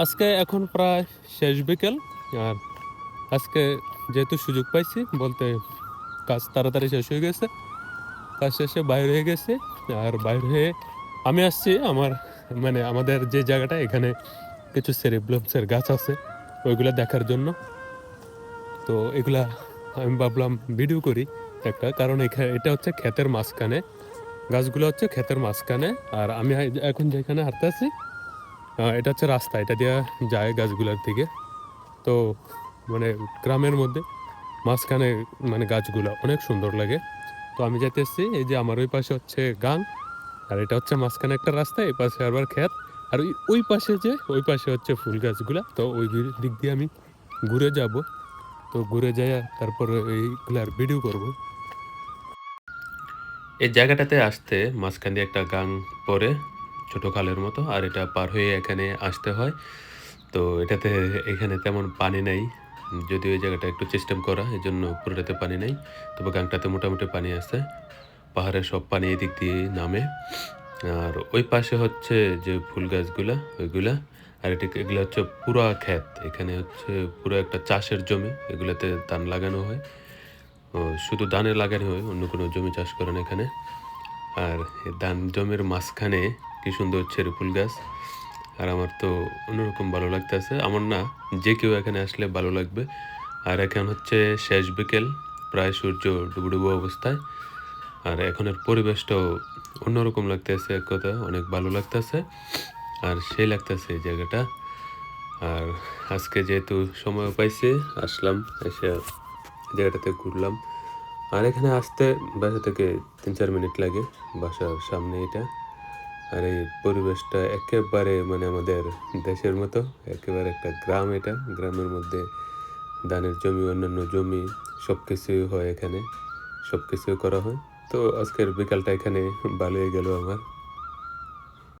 আজকে এখন প্রায় শেষ বিকেল, আর আজকে যেহেতু সুযোগ পাইছি, বলতে কাজ তাড়াতাড়ি শেষ হয়ে গেছে, কাজ শেষে বাইর হয়ে গেছে, আর বাইরে হয়ে আমি আসছি আমার মানে আমাদের যে জায়গাটা, এখানে কিছু সেরিব্লামসের গাছ আছে, ওইগুলো দেখার জন্য। তো এগুলা আমি ভাবলাম ভিডিও করি একটা, কারণ এটা হচ্ছে ক্ষেতের মাঝখানে, গাছগুলো হচ্ছে ক্ষেতের মাঝখানে, আর আমি এখন যেখানে হাঁটতে আছি এটা হচ্ছে রাস্তা, এটা দিয়ে যায় গাছগুলোর দিকে। তো মানে গ্রামের মধ্যে মাঝখানে মানে গাছগুলো অনেক সুন্দর লাগে। তো আমি যেতে এসেছি, এই যে আমার ওই পাশে হচ্ছে গান আর এটা হচ্ছে মাঝখানে একটা রাস্তা, এই পাশে আবার ক্ষেত, আর ওই ওই পাশে যে, ওই পাশে হচ্ছে ফুল গাছগুলা। তো ওই দিক দিয়ে আমি ঘুরে যাব। তো ঘুরে যাই তারপরে এইগুলার ভিডিও করব। এই জায়গাটাতে আসতে মাঝখান দিয়ে একটা গাং পরে ছোট খালের মতো আর এটা পার হয়ে এখানে আসতে হয়। তো এটাতে এখানে তেমন পানি নেই। যদিও এই জায়গাটা একটু সিস্টেম করা এই জন্য পুরোটাতে পানি নেই। তবে গাংটাতে মোটামুটি পানি আছে। পাহাড়ের সব পানি এদিক দিয়ে নামে। আর ওই পাশে হচ্ছে যে ফুল গাছগুলা, ওইগুলা। আর এটা এগুলো হচ্ছে পুরো ক্ষেত। এখানে হচ্ছে পুরো একটা চাষের জমি। এগুলোতে ধান লাগানো হয়। শুধু ধানে লাগানো হয়, অন্য কোনো জমি চাষ করে না এখানে। আর ধান জমির মাঝখানে কি সুন্দর ছেড়ে ফুল গাছ। আর আমার তো অন্যরকম ভালো লাগতেছে আমার না, যে কেউ এখানে আসলে ভালো লাগবে। আর এখন হচ্ছে শেষ বিকেল, প্রায় সূর্য ডুবো ডুবো অবস্থায়। আর এখনের পরিবেশটাও অন্যরকম লাগতেছে এক কথা, অনেক ভালো লাগতেছে আর সেই লাগতেছে এই জায়গাটা। আর আজকে যেহেতু সময় পাইছে, আসলাম, এসে জায়গাটাতে ঘুরলাম। আর এখানে আসতে বাসা থেকে তিন চার মিনিট লাগে বাসার সামনে এটা। আর এই পরিবেশটা একেবারে মানে আমাদের দেশের মতো, একেবারে একটা গ্রাম এটা। গ্রামের মধ্যে ধানের জমি, অন্যান্য জমি সব কিছুই হয় এখানে সব কিছুই করা হয়। তো আজকের বিকালটা এখানে ভালোই গেল আমার।